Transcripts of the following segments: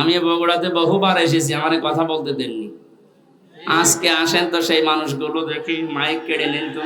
আমি বগুড়াতে বহুবার এসেছি, আমার কথা বলতে দেননি। আজকে আসেন তো সেই মানুষগুলো দেখি, মাইক কেড়ে নিন তো।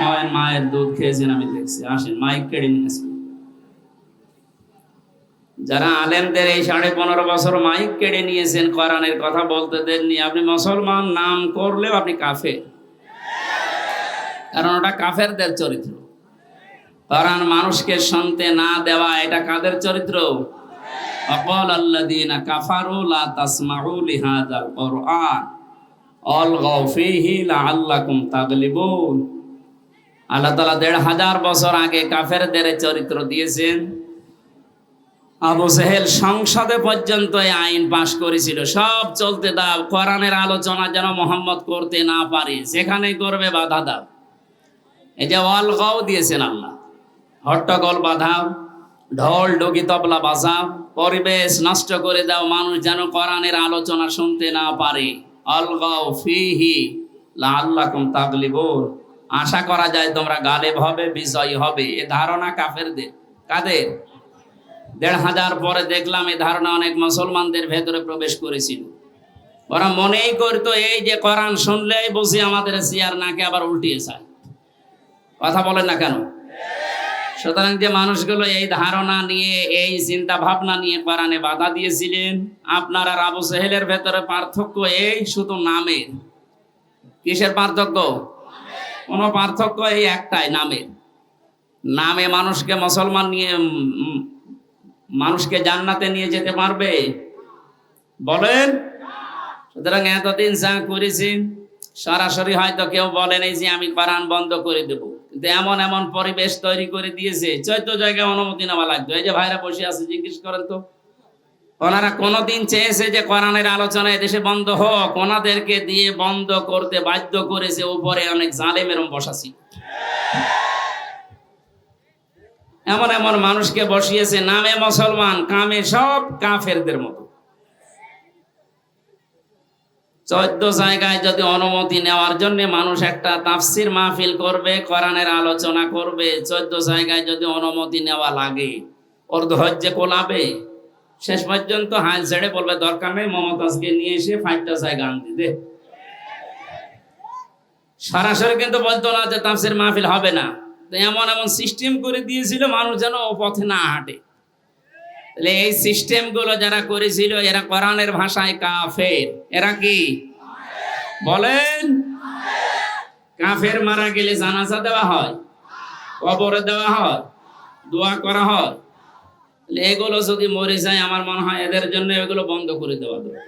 মায়ের মায়ের দুধ খেয়েছেন আমি দেখছি, আসেন, মাইক কেড়ে আজকে। যারা আলেমদের এই সাড়ে পনেরো বছর মাইক কেড়ে নিয়েছেন, কোরআনের কথা বলতে দেননি। আপনি মুসলমান, নাম করলেও আপনি কাফের। কারণ ওটা কাফেরদের চরিত্র। কোরআন মানুষকে শুনতে না দেওয়া, এটা কাদের চরিত্র? অকল আল্লাযীনা কাফারু লা তাসমাউ লিহাযাল কুরআন লাআল্লাকুম তাগলিবুন আল্লাহ তাআলা দেড় হাজার বছর আগে কাফেরদের চরিত্র দিয়েছেন। আবু সেহেল সংসদে পর্যন্ত এই আইন পাশ করেছিল। সব চলতে দাও, কোরআনের আলোচনা যেন মোহাম্মদ করতে না পারে সেখানে করবে বাধা দাও। এই যে অলগাও দিয়েছেন আল্লাহ। হট্টগোল বাঁধাও। ঢোল ডগি তবলা বাজাও পরিবেশ নষ্ট করে দাও, মানুষ যেন কোরআনের আলোচনা শুনতে না পারে। অলগাও ফিহি লাআল্লাকুম তাগলিবুন। আশা করা যায় তোমরা গালেব হবে, বিজয়ী হবে। এ ধারণা কাফেরদের। কাদের? দেড় হাজার পরে দেখলাম এ ধারণা অনেক মুসলমানদের ভেতরে প্রবেশ করেছিল। ওরা মনেই করতো, এই যে কোরআন শুনলেই বসে আমাদের চেয়ার নাকে আবার উল্টিয়ে যায়। কথা বলেন না কেন? সুতরাং যে মানুষগুলো এই ধারণা নিয়ে, এই চিন্তা ভাবনা নিয়ে কোরআনে বাধা দিয়েছিলেন, আপনার আর আবু সেহেলের ভেতরে পার্থক্য এই শুধু নামের। কিসের পার্থক্য? কোনো পার্থক্য এই একটাই নামের। নামে মানুষকে মুসলমান নিয়ে মানুষকে জান্নাতে নিয়ে যেতে পারবে? বলেন। সুতরাং এতদিন যা করেছি, সরাসরি হয়তো কেউ বলেন এই যে আমি কোরআন বন্ধ করে দেব। এমন এমন পরিবেশ তৈরি করে দিয়েছে চৈত্য জায়গায় অনুমতি নেওয়া লাগতো এই যে ভাইরা বসে আছে, জিজ্ঞেস করেন তো। ওনারা কোনোদিন চেয়েছে যে কোরআনের আলোচনা এদেশে বন্ধ হোক, ওনাদেরকে দিয়ে বন্ধ করতে বাধ্য করেছে উপরে অনেক জালেম এরম বসাছি। এমন এমন মানুষকে বসিয়েছে, নামে মুসলমান, কামে সব কাফেরদের মতো। চোদ্দ জায়গায় যদি অনুমতি নেওয়ার জন্য মানুষ একটা তাফসির মাহফিল করবে, কোরআনের আলোচনা করবে, চোদ্দ জায়গায় যদি অনুমতি নেওয়া লাগে ওর ধৈর্য কোলাবে, শেষ পর্যন্ত হাল ছেড়ে বলবে, দরকার নেই, মমতাজকে নিয়ে এসে ফাইভটা জায়গা আনতে দে। সরাসরি কিন্তু বলতো না যে তাফসির মাহফিল হবে না। তো এমন এমন সিস্টেম করে দিয়েছিল, মানুষ যেন ও পথে না হাঁটে। এই সিস্টেমগুলো যারা করেছিল, এরা কোরআনের ভাষায় কাফের। এরা কি? বলেন। কাফের মারা গেলে জানাজা দেওয়া হয়, কবরে দেওয়া হয়, দোয়া করা হয়। এগুলো যদি মরে যায়, আমার মনে হয় এদের জন্য এগুলো বন্ধ করে দেওয়া দরকার।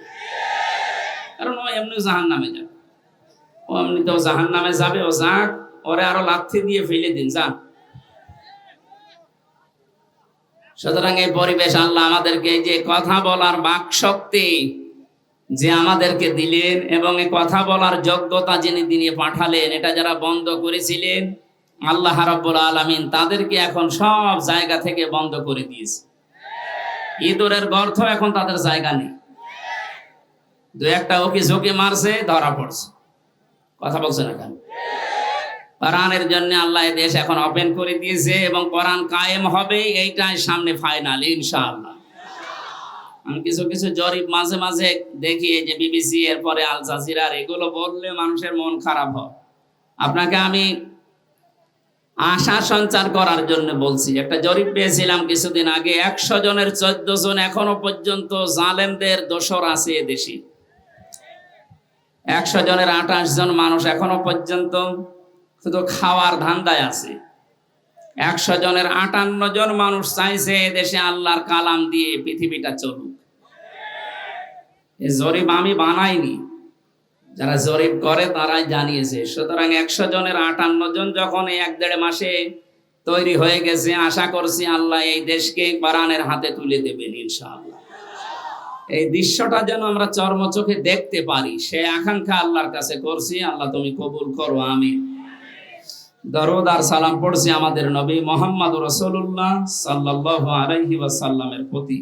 কারণ ও এমনি জাহান নামে যাবে। ও এমনি তো জাহান নামে যাবে, ও যাক, ওরে আরও লাথি দিয়ে ফেলে দিন, যা। সুতরাং এই পরিবেশ আল্লাহ আমাদেরকে যে কথা বলার বাক শক্তি যে আমাদেরকে দিলেন এবং এই কথা বলার যোগ্যতা যিনি দিনে পাঠালেন, এটা যারা বন্ধ করেছিলেন, আল্লাহ রাব্বুল আলামিন তাদেরকে এখন সব জায়গা থেকে বন্ধ করে দিয়েছে। ইঁদুরের গর্থ এখন তাদের জায়গা নেই। দু একটা ওকে ঝুঁকি মারছে, ধরা পড়ছে। কথা বলছে না কেন? কোরআনের জন্য আল্লাহ দেশ এখন ওপেন করে দিয়েছে এবং কোরআন কায়েম হবে, এইটাই সামনে ফাইনাল ইনশাআল্লাহ। আমি কিছু কিছু জরিপ মাঝে মাঝে দেখি যে বিবিসি এরপরে আল জাজিরার এগুলো বললে মানুষের মন খারাপ হয়। আপনাকে আমি আশা সঞ্চার করার জন্য বলছি, একটা জরিপ পেয়েছিলাম কিছুদিন আগে, একশো জনের চোদ্দ জন এখনও পর্যন্ত জালেমদের দোসর আছে এদেশে একশো জনের আঠাশ জন মানুষ এখনও পর্যন্ত শুধু খাওয়ার ধান্দায় আছে। একশো জনের আটান্ন জন মানুষ চাইছে দেশে আল্লাহর কালাম দিয়ে পৃথিবীটা চলুক। জরিপ আমি বানাইনি। যারা জরিপ করে তারাই জানিয়েছে। সুতরাং একশো জনের আটান্ন জন যখন এক দেড় মাসে তৈরি হয়ে গেছে, আশা করছি আল্লাহ এই দেশকে কোরআনের হাতে তুলে দেবেন ইনশাআল্লাহ। এই দৃশ্যটা যেন আমরা চর্ম চোখে দেখতে পারি, সে আকাঙ্ক্ষা আল্লাহর কাছে করছি। আল্লাহ তুমি কবুল করো, আমিন। দরুদ আর সালাম পড়ছি আমাদের নবী মোহাম্মদ রসুল্লাহ সাল্লাহ আলাইহি ওয়াসাল্লামের প্রতি।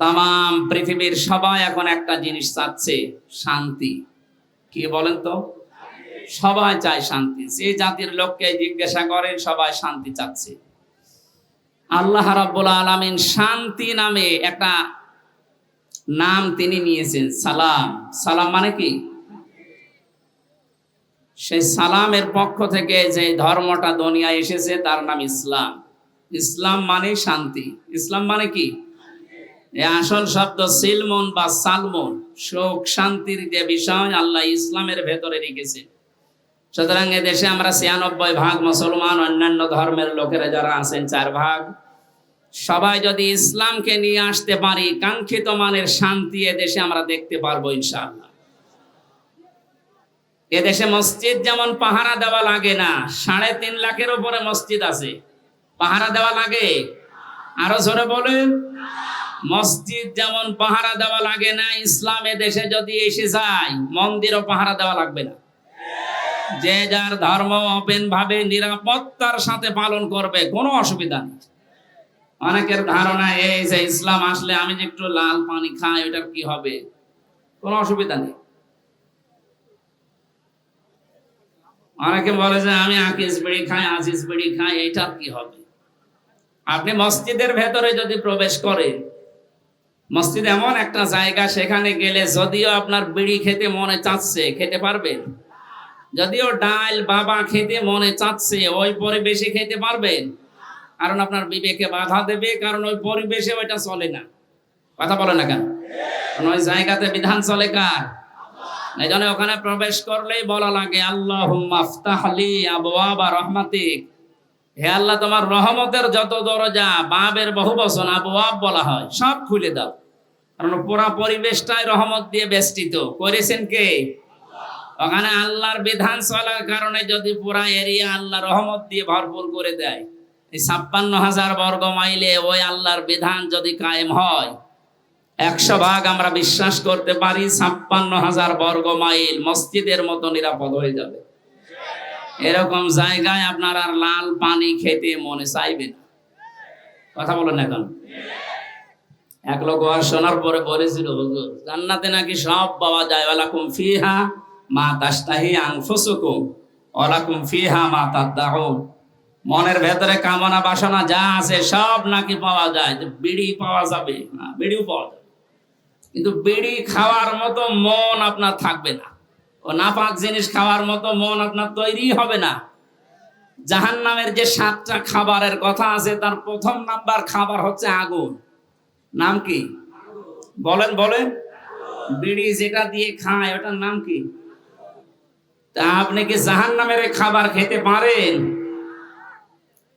তাম পৃথিবীর সবাই এখন একটা জিনিস চাচ্ছে, শান্তি। কি বলেন তো? সবাই চায় শান্তি। যে জাতির লোককে জিজ্ঞাসা করেন সবাই শান্তি চাচ্ছে। আল্লাহ রাব্বুল আলামিন শান্তি নামে একটা নাম তিনি নিয়েছেন, সালাম। সালাম মানে কি? সেই সালামের পক্ষ থেকে যে ধর্মটা দুনিয়ায় এসেছে, তার নাম ইসলাম। ইসলাম মানে শান্তি। ইসলাম মানে কি? আসল শব্দ সিলমন বা সালমন। শোক শান্তির যে বিষয়, আল্লাহ ইসলামের ভেতরে রেখেছে। সুতরাং দেশে আমরা ছিয়ানব্বই ভাগ মুসলমান, অন্যান্য ধর্মের লোকেরা যারা আছেন, চার ভাগ। সবাই যদি ইসলামকে নিয়ে আসতে পারি, কাঙ্ক্ষিত মানের শান্তি এদেশে আমরা দেখতে পারব ইনশাআল্লাহ। এদেশে মসজিদ যেমন পাহারা দেওয়া লাগে না, সাড়ে তিন লাখের উপরে মসজিদ আছে। পাহারা দেওয়া লাগে? আরও জোরে বলেন। মসজিদ যেমন পাহারা দেওয়া লাগে না, ইসলাম দেশে যদি এসে যায়, মন্দিরও পাহারা দেওয়া লাগবে না। যে যার ধর্ম ওপেন ভাবে নিরাপত্তার সাথে পালন করবে, কোনো অসুবিধা নেই। অনেকের ধারণা এই যে ইসলাম আসলে আমি যে একটু লাল পানি খাই, ওটার কি হবে? কোনো অসুবিধা নেই। অনেকে বলে যে, আমি আকিস বিড়ি খাই, আজিজ বিড়ি খাই এটার কি হবে? আপনি মসজিদের ভেতরে যদি প্রবেশ করেন মসজিদ এমন একটা জায়গা, সেখানে গেলে যদিও আপনার বিড়ি খেতে মনে চাচ্ছে, খেতে পারবেন যদিও ডাল, বাবা খেতে মনে চাচ্ছে, ওই পরিবেশে খেতে পারবেন কারণ আপনার বিবেকে বাধা দেবে, কারণ ওই পরিবেশে ওইটা চলে না। কথা বলে না কেন? ওই জায়গাতে বিধান চলে কার? এই জন্য ওখানে প্রবেশ করলেই বলা লাগে আল্লাহ মাফতাহলি আবওয়াবা রহমাতিক। হে আল্লাহ, তোমার রহমতের যত দরজা, বাবের বহু বচন আবওয়াব বলা হয়, সব খুলে দাও। কারণ পুরা পরিবেশটাই রহমত দিয়ে বেষ্টিত। করেছেন কে? ওখানে আল্লাহর বিধান চলার কারণে যদি পুরা এরিয়া আল্লাহ রহমত দিয়ে ভরপুর করে দেয়, এই ছাপ্পান্ন হাজার বর্গ মাইলে ওই আল্লাহর বিধান যদি কায়েম হয় একশো ভাগ আমরা বিশ্বাস করতে পারি, ছাপ্পান্ন হাজার বর্গ মাইল মসজিদের মতো নিরাপদ হয়ে যাবে। এরকম জায়গায় আপনার আর লাল পানি খেতে মনে চাইবে না। কথা বলেন এখন এক লোক আর শোনার পরে বলেছিল জান্নাতে নাকি সব পাওয়া যায়। ওয়ালাকুম ফিহা মা তাস্তাহি আনফুসুকুম। ওয়ালাকুম ফিহা মা তাদদাউন মনের ভেতরে কামনা বাসনা যা আছে সব নাকি পাওয়া যায়। বিড়ি পাওয়া যাবে? বিড়িও পাওয়া যাবে। কিন্তু বিড়ি খাওয়ার মতো মন আপনার থাকবে না। ও নাপাক জিনিস খাওয়ার মতো মন আপনার তৈরি হবে না। জাহান নামের যে সাতটা খাবারের কথা আছে, তার প্রথম নাম্বার খাবার হচ্ছে আগুন। নাম কি? বলেন বলেন। বিড়ি যেটা দিয়ে খায়, ওটার নাম কি? তা আপনি কি জাহান নামের খাবার খেতে পারেন?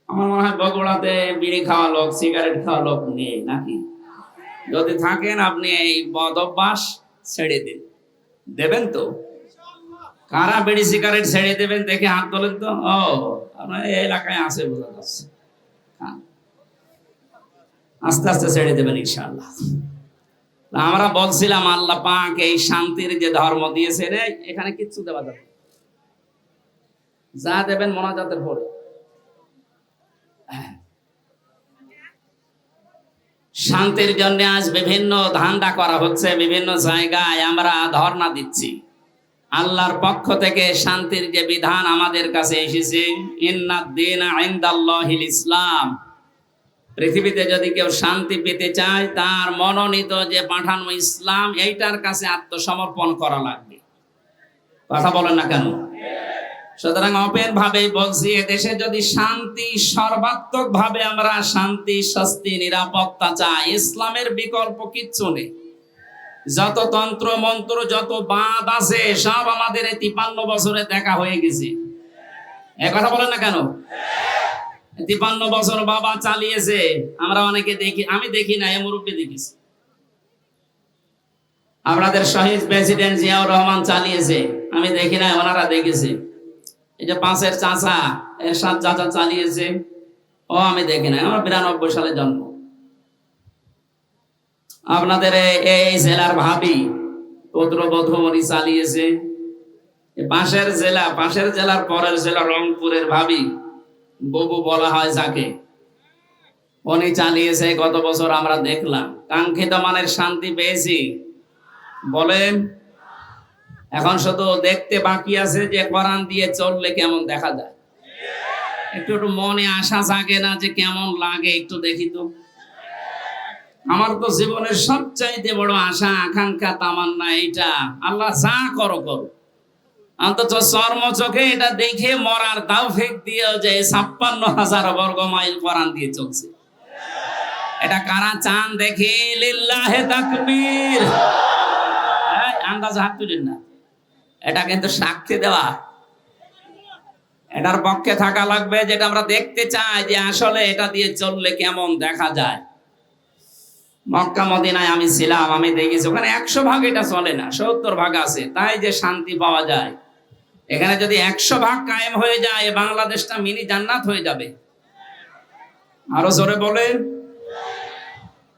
আমার মনে হয় বগুড়াতে বিড়ি খাওয়া লোক, সিগারেট খাওয়া লোক নেই, নাকি? যদি থাকেন আপনি এই বদ অভ্যাস ছেড়ে দিন। দেবেন তো? কারা বিড়ি সিগারেট ছেড়ে দেবেন দেখে হাত তোলেন তো? ও, আপনার এই এলাকায় আছে বোঝা যাচ্ছে। হ্যাঁ। আস্তে আস্তে ছেড়ে দেবেন ইনশাআল্লাহ। আমরা বলছিলাম আল্লাহ পাক এই শান্তির যে ধর্ম দিয়েছেন এই এখানে কিচ্ছু দেওয়া যাবে। যা দেবেন মোনাজাতের পরে। শান্তির জন্য আজ বিভিন্ন ধান্দা করা হচ্ছে, বিভিন্ন জায়গায় আমরা ধর্ণা দিচ্ছি। আল্লাহর পক্ষ থেকে শান্তির যে বিধান আমাদের কাছে এসেছে ইসলাম। পৃথিবীতে যদি কেউ শান্তি পেতে চায়, তার মনোনীত যে পাঠানো ইসলাম, এইটার কাছে আত্মসমর্পণ করা লাগবে। কথা বলেন না কেন? সুতরাং ওপেন ভাবে বলছি দেশে যদি শান্তি সর্বাত্মক ভাবে আমরা শান্তি, স্বস্তি, নিরাপত্তা চাই, ইসলামের বিকল্প কিচ্ছু নেই। যত তন্ত্র, মন্ত্র, যত বাদ আছে, সব আমাদের এই তিপান্ন বছরে দেখা হয়ে গেছে। এ কথা বলেন না কেন? তিপান্ন বছর বাবা চালিয়েছে, আমরা অনেকে দেখি, আমি দেখি না, এ মুরব্বী দেখিছি। আপনাদের শহীদ প্রেসিডেন্ট জিয়াউর রহমান চালিয়েছে, আমি দেখি না, ওনারা দেখেছে। এই যে পাঁচের চাচা, এরশাদ চাচা চালিয়েছে ও, আমি দেখি না আমার বিরানব্বই সালে জন্ম। আপনাদের এই জেলার ভাবি, পুত্রবধূ উনি চালিয়েছে। পাশের জেলা, পাশের জেলার পরের জেলা রংপুরের ভাবি, ববু বলা হয় যাকে। উনি চালিয়েছে, গত বছর আমরা দেখলাম। কাঙ্ক্ষিত মানের শান্তি পেয়েছি। বলেন এখন শুধু দেখতে বাকি আছে যে কোরআন দিয়ে চললে কেমন দেখা যায়? একটু একটু মনে আশা জাগে না যে কেমন লাগে একটু দেখি তো। আমার তো জীবনের সবচাইতে বড় আশা, আকাঙ্ক্ষা, তামান্না এইটা, আল্লাহ যা করো করো। অন্তত চর্ম চোখে এটা দেখে মরার দাও ফেক দিয়ে যে ছাপ্পান্ন হাজার বর্গ মাইল কোরআন দিয়ে চলছে। এটা কারা চান দেখে? লিল্লাহে তাকবীর। আন্দাজ হাত তুলেন না। এটা কিন্তু সাক্ষী দেওয়া। এটার পক্ষে থাকা লাগবে যেটা আমরা দেখতে চাই যে আসলে এটা দিয়ে চললে কেমন দেখা যায়। মক্কা মদিনায় আমি ছিলাম, আমি দেখেছি, ওখানে একশো ভাগ এটা চলে না, সত্তর ভাগ আছে, তাই যে শান্তি পাওয়া যায়। এখানে যদি একশো ভাগ কায়েম হয়ে যায়, বাংলাদেশটা মিনি জান্নাত হয়ে যাবে। আরও জোরে বলেন।